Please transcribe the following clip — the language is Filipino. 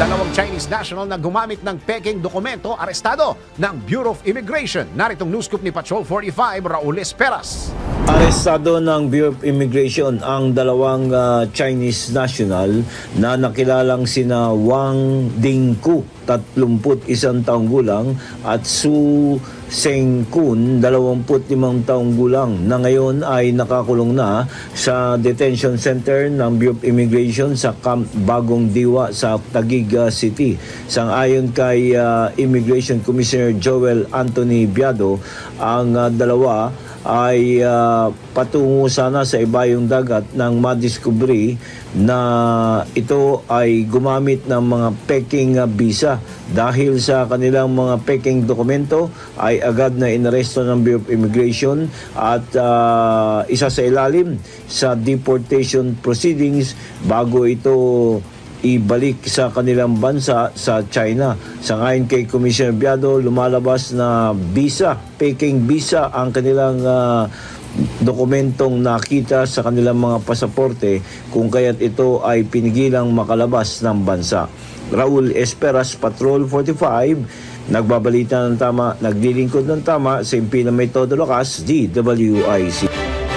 Dalawang Chinese national na gumamit ng peking dokumento arestado ng Bureau of Immigration. Naritong news scoop ni Patrol 45, Raul Esperas. Arestado ng Bureau of Immigration ang dalawang ah, Chinese national na nakilalang sina Wang Dingku, 31 taong gulang, at Su Sengkun, 25 taong gulang, na ngayon ay nakakulong na sa detention center ng Bureau of Immigration sa Camp Bagong Diwa sa Taguig City. Sang-ayon kay ah, Immigration Commissioner Joel Anthony Biado, ang ah, dalawa ay ah, patungo sana sa ibayong dagat nang madiskubre na ito ay gumamit ng mga peking visa. Dahil sa kanilang mga peking dokumento ay agad na inaresto ng Bureau of Immigration at ah, isa sa ilalim sa deportation proceedings bago ito ibalik sa kanilang bansa sa China. Sa ngayon kay Commissioner Biado, lumalabas na visa, peking visa ang kanilang ah, dokumentong nakita sa kanilang mga pasaporte kung kaya't ito ay pinigilang makalabas ng bansa. Raul Esperas, Patrol 45, nagbabalita ng tama, naglilingkod ng tama sa Impina May Todo Lakas, DWIC.